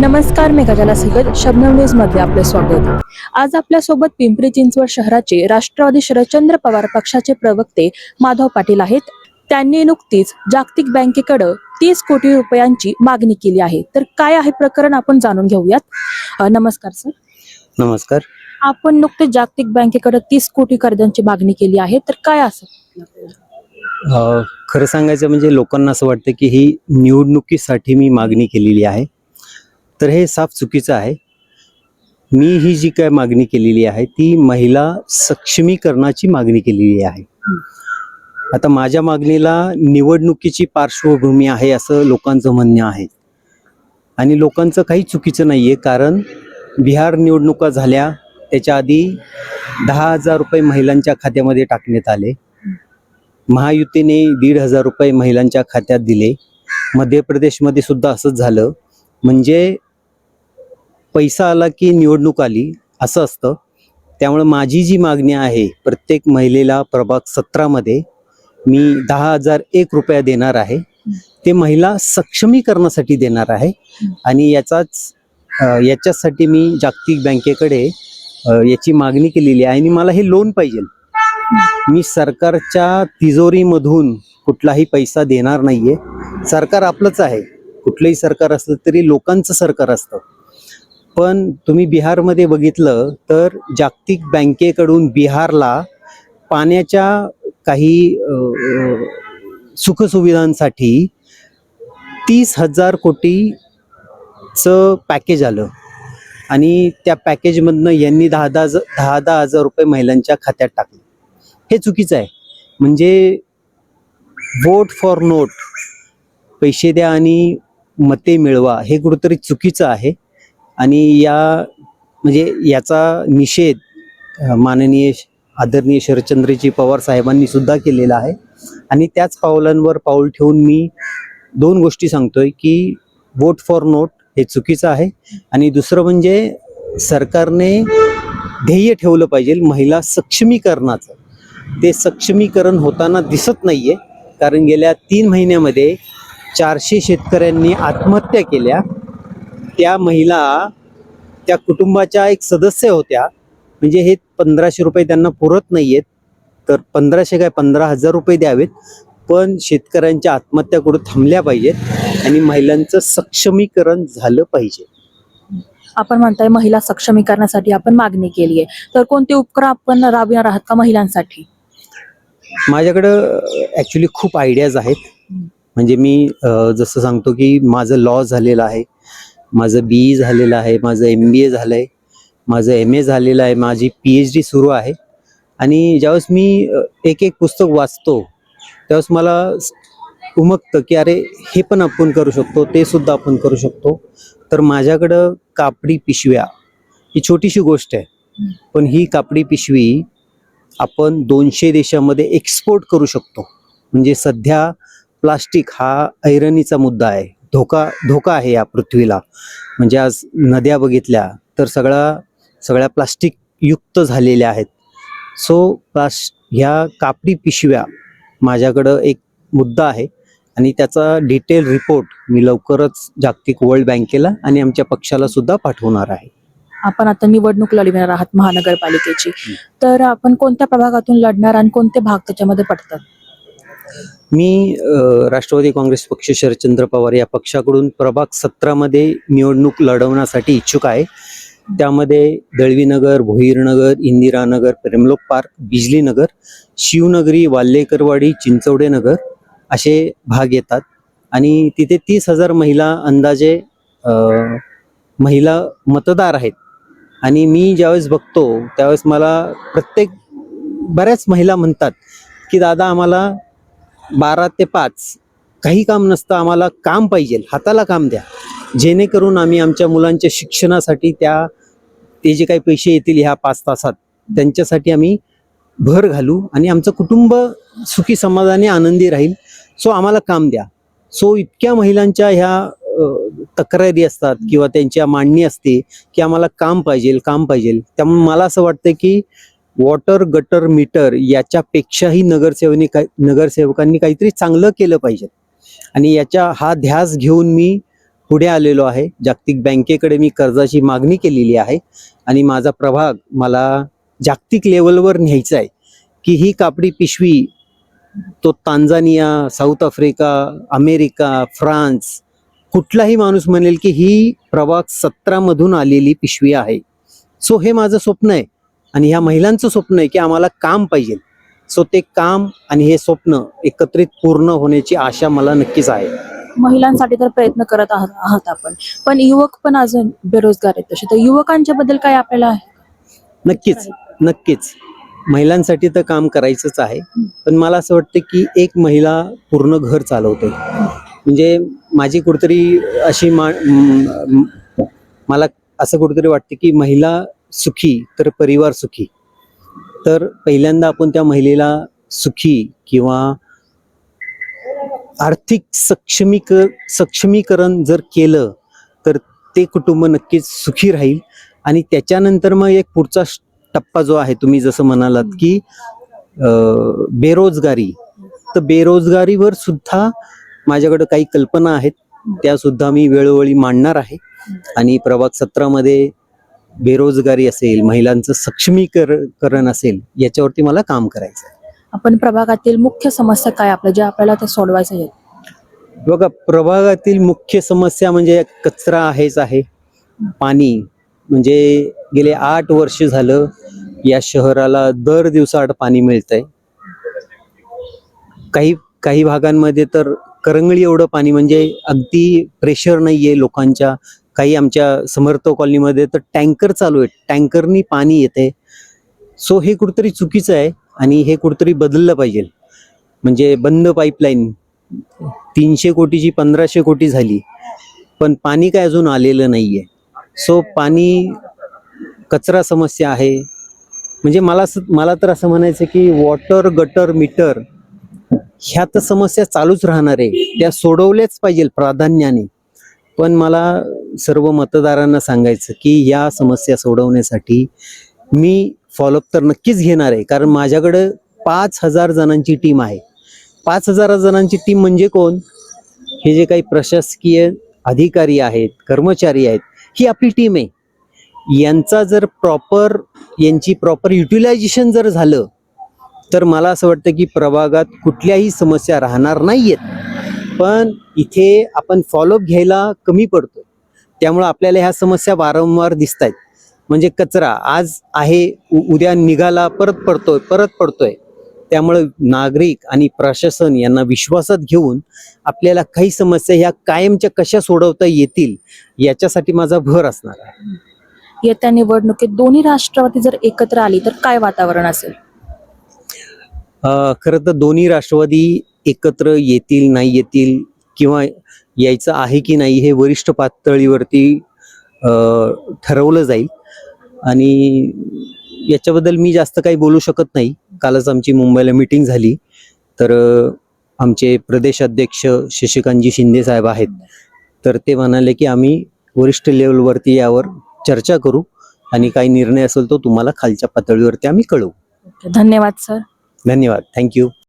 नमस्कार मी गजाला सिगल शबनम न्यूजमध्ये आपले स्वागत. आज आपल्यासोबत पिंपरी चिंचवड शहराचे राष्ट्रवादी शरदचंद्र पवार पक्षाचे प्रवक्ते माधव पाटील आहेत. त्यांनी नुकतीच जागतिक बँकेकडे तीस कोटी रुपयांची मागणी केली आहे. तर काय आहे प्रकरण आपण जाणून घेऊयात. नमस्कार सर. नमस्कार. आपण नुकतेच जागतिक बँकेकडे तीस कोटी कर्जांची मागणी केली आहे. तर काय असं? खरं सांगायचं म्हणजे लोकांना असं वाटतं की ही निवडणुकीसाठी मी मागणी केलेली आहे. तर हे साफ चुकीचं आहे. मी ही जी काय मागणी केलेली आहे ती महिला सक्षमीकरणाची मागणी केलेली आहे. आता माझ्या मागणीला निवडणुकीची पार्श्वभूमी आहे असं लोकांचं म्हणणं आहे. आणि लोकांचं काही चुकीचं नाही आहे कारण बिहार निवडणुका झाल्या त्याच्या आधी दहा हजार रुपये महिलांच्या खात्यामध्ये टाकण्यात आले. महायुतीने दीड हजार रुपये महिलांच्या खात्यात दिले. मध्य प्रदेशमध्ये सुद्धा असंच झालं. म्हणजे पैसा आला की निवडणूक आली असं असतं. त्यामुळे माझी जी मागणी आहे प्रत्येक महिलेला प्रभाग सतरामध्ये मी दहा हजार एक रुपया देणार आहे. ते महिला सक्षमीकरणासाठी देणार आहे. आणि याचाच याच्यासाठी मी जागतिक बँकेकडे याची मागणी केलेली आहे. आणि मला हे लोन पाहिजे. मी सरकारच्या तिजोरीमधून कुठलाही पैसा देणार नाहीये. सरकार आपलंच आहे. कुठलंही सरकार असलं तरी लोकांचं सरकार असतं. पण तुम्ही बिहारमध्ये बघितलं तर जागतिक बँकेकडून बिहारला पाण्याच्या काही सुखसुविधांसाठी तीस हजार कोटीचं पॅकेज आलं. आणि त्या पॅकेजमधनं यांनी दहा दहा दहा दहा हजार रुपये महिलांच्या खात्यात टाकले. हे चुकीचं आहे. म्हणजे वोट फॉर नोट पैसे द्या आणि मते मिळवा हे कुठंतरी चुकीचं आहे. आणि या म्हणजे याचा निषेध माननीय आदरणीय शरदचंद्रजी पवार साहेबांनी सुद्धा केलेला आहे. आणि त्याच पावलांवर पाऊल ठेवून मी दोन गोष्टी सांगतोय की वोट फॉर नोट हे चुकीचं आहे आणि दुसरं म्हणजे सरकारने ध्येय ठेवलं पाहिजे महिला सक्षमीकरणाचं. ते सक्षमीकरण होताना दिसत नाहीये कारण गेल्या तीन महिन्यामध्ये चारशे शेतकऱ्यांनी आत्महत्या केल्या. त्या महिला त्या कुटुंबाच्या एक सदस्य होत्या. म्हणजे हे पंधराशे रुपये त्यांना पुरत नाहीयेत. तर पंधराशे काय पंधरा हजार रुपये द्यावेत. पण शेतकऱ्यांच्या आत्महत्या कुठं थांबल्या पाहिजेत आणि महिलांचं सक्षमीकरण झालं पाहिजे. आपण म्हणताय महिला सक्षमीकरणासाठी आपण मागणी केली आहे. तर कोणते उपक्रम आपण राबविणार आहात का महिलांसाठी? माझ्याकडं ॲक्च्युली खूप आयडियाज आहेत. म्हणजे मी जसं सांगतो की माझं लॉ झालेलं आहे. माझं बी ई झालेलं आहे माझं एम बी ए झालं आहे माझं एम ए झालेलं आहे माझी पी एच डी सुरू आहे. आणि ज्यावेळेस मी एक एक पुस्तक वाचतो त्यावेळेस मला उमकतं उमगतं की अरे हे पण आपण करू शकतो ते सुद्धा आपण करू शकतो. तर माझ्याकडं कापडी पिशव्या ही छोटीशी गोष्ट आहे. पण ही कापडी पिशवी आपण दोनशे देशामध्ये एक्सपोर्ट करू शकतो. म्हणजे सध्या प्लास्टिक हा ऐरणीचा मुद्दा आहे. धोका धोका आहे या पृथ्वीला. म्हणजे आज नद्या बघितल्या तर सगळा सगळ्या प्लास्टिक युक्त झालेल्या आहेत. सो प्लास ह्या कापडी पिशव्या माझ्याकडं एक मुद्दा आहे आणि त्याचा डिटेल रिपोर्ट मी लवकरच जागतिक वर्ल्ड बँकेला आणि आमच्या पक्षाला सुद्धा पाठवणार आहे. आपण आता निवडणूक लढविणार आहात महानगरपालिकेची. तर आपण कोणत्या प्रभागातून लढणार आणि कोणते भाग त्याच्यामध्ये पडतात? मी राष्ट्रवादी काँग्रेस पक्ष शरदचंद्र पवार या पक्षाकडून प्रभाग सतरामध्ये निवडणूक लढवण्यासाठी इच्छुक आहे. त्यामध्ये दळवीनगर भोईरनगर इंदिरानगर प्रेमलोक पार्क बिजलीनगर शिवनगरी वाल्लेकरवाडी चिंचवडे नगर असे भाग येतात. आणि तिथे तीस हजार महिला अंदाजे महिला मतदार आहेत. आणि मी ज्यावेळेस बघतो त्यावेळेस मला प्रत्येक बऱ्याच महिला म्हणतात की दादा आम्हाला बारा ते पाच. काही काम नसतं आम्हाला काम पाहिजे. हाताला काम द्या. जेणेकरून आम्ही आमच्या मुलांच्या शिक्षणासाठी त्या ते जे काही पैसे येतील ह्या पाच तासात त्यांच्यासाठी आम्ही भर घालू आणि आमचं कुटुंब सुखी समाधाने आनंदी राहील. सो आम्हाला काम द्या. सो इतक्या महिलांच्या ह्या तक्रारी असतात किंवा त्यांच्या मांडणी असते की आम्हाला काम पाहिजे काम पाहिजे. त्यामुळे मला असं वाटतं की वॉटर गटर मीटर याच्यापेक्षाही नगरसेवनी काय नगरसेवकांनी काहीतरी चांगलं केलं पाहिजे. आणि याच्या हा ध्यास घेऊन मी पुढे आलेलो आहे. जागतिक बँकेकडे मी कर्जाची मागणी केलेली आहे. आणि माझा प्रभाग मला जागतिक लेवलवर न्यायचा आहे. की ही कापडी पिशवी तो Tanzania South Africa America France कुठलाही माणूस म्हणेल की ही प्रभाग सतरामधून आलेली पिशवी आहे. सो हे माझं स्वप्न आहे. आणि ह्या महिलांचं स्वप्न आहे की आम्हाला काम पाहिजे. सो ते काम आणि हे स्वप्न एकत्रित पूर्ण होण्याची आशा मला नक्कीच आहे. महिलांसाठी तर प्रयत्न करत आहात आहात आपण. पण युवक पण अजून बेरोजगार आहेत तसे. तर युवकांच्या बद्दल काय आपल्याला आहे? नक्कीच नक्कीच. महिलांसाठी तर काम करायचंच आहे. पण मला असं वाटतं की एक महिला पूर्ण घर चालवते. म्हणजे माझी कुठेतरी अशी मा म- म- मला असं कुठेतरी वाटतं की महिला सुखी तर परिवार सुखी. तर पहिल्यांदा आपण त्या महिलेला सुखी किंवा आर्थिक सक्षमीक सक्षमीकरण जर केलं तर ते कुटुंब नक्कीच सुखी राहील. आणि त्याच्यानंतर मग एक पुढचा टप्पा जो आहे तुम्ही जसं म्हणालात की बेरोजगारी. तर बेरोजगारीवर सुद्धा माझ्याकडे काही कल्पना आहेत. त्या सुद्धा मी वेळोवेळी मांडणार आहे. आणि प्रभाग सत्रामध्ये बेरोजगारी असेल महिलांचं सक्षमीकरण असेल याच्यावरती मला काम करायचं आहे. आपण प्रभागातील मुख्य समस्या काय? आपल्या ज्या आपल्याला त्या सोडवायच्या आहेत. बघा प्रभागातील मुख्य समस्या म्हणजे कचरा आहेच आहे. पाणी म्हणजे गेले आठ वर्ष झालं या शहराला दर दिवसाआड पाणी मिळतंय. काही काही भागांमध्ये तर करंगळी एवढं पाणी म्हणजे अगदी प्रेशर नाहीये लोकांच्या. काही आमच्या समर्थ कॉलनीमध्ये तर टँकर चालू आहे टँकरनी पाणी येते सो हे कुठंतरी चुकीचं आहे आणि हे कुठंतरी बदललं पाहिजे. म्हणजे बंद पाईपलाईन तीनशे कोटीची पंधराशे कोटी झाली. पण पाणी काय अजून आलेलं नाही आहे सो पाणी कचरा समस्या आहे. म्हणजे मला मला तर असं म्हणायचं की वॉटर गटर मीटर ह्या तर समस्या चालूच राहणार आहे. त्या सोडवल्याच पाहिजे प्राधान्याने. पण मला सर्व मतदारांना सांगायचं की या समस्या सोडवण्यासाठी मी फॉलोअप तर नक्कीच घेणार आहे. कारण माझ्याकडं पाच हजार जणांची टीम आहे. पाच हजार जणांची टीम म्हणजे कोण? हे जे काही प्रशासकीय अधिकारी आहेत कर्मचारी आहेत ही आपली टीम आहे. यांचा जर प्रॉपर यांची प्रॉपर युटिलायझेशन जर झालं तर मला असं वाटतं की प्रभागात कुठल्याही समस्या राहणार नाहीयेत. पण इथे आपण फॉलोअप घ्यायला कमी पडतो त्यामुळं आपल्याला ह्या समस्या वारंवार दिसत आहेत म्हणजे कचरा आज आहे उद्या निघाला परत पडतोय परत पडतोय. त्यामुळं नागरिक आणि प्रशासन यांना विश्वासात घेऊन आपल्याला काही समस्या ह्या कायमच्या कशा सोडवता येतील याच्यासाठी माझा भर असणार आहे. येत्या निवडणुकीत दोन्ही राष्ट्रवादी जर एकत्र आली तर काय वातावरण असेल? खरं तर दोन्ही राष्ट्रवादी एकत्र येतील नाही येतील किंवा यायचं आहे की नाही हे वरिष्ठ पातळीवरती ठरवलं जाईल. आणि याच्याबद्दल मी जास्त काही बोलू शकत नाही. कालच आमची मुंबईला मीटिंग झाली. तर आमचे प्रदेश अध्यक्ष शशिकांतजी शिंदे साहेब आहेत. तर ते म्हणाले की आम्ही वरिष्ठ लेवलवरती यावर चर्चा करू आणि काही निर्णय असेल तो तुम्हाला खालच्या पातळीवरती आम्ही कळवू. धन्यवाद सर. धन्यवाद. थँक्यू.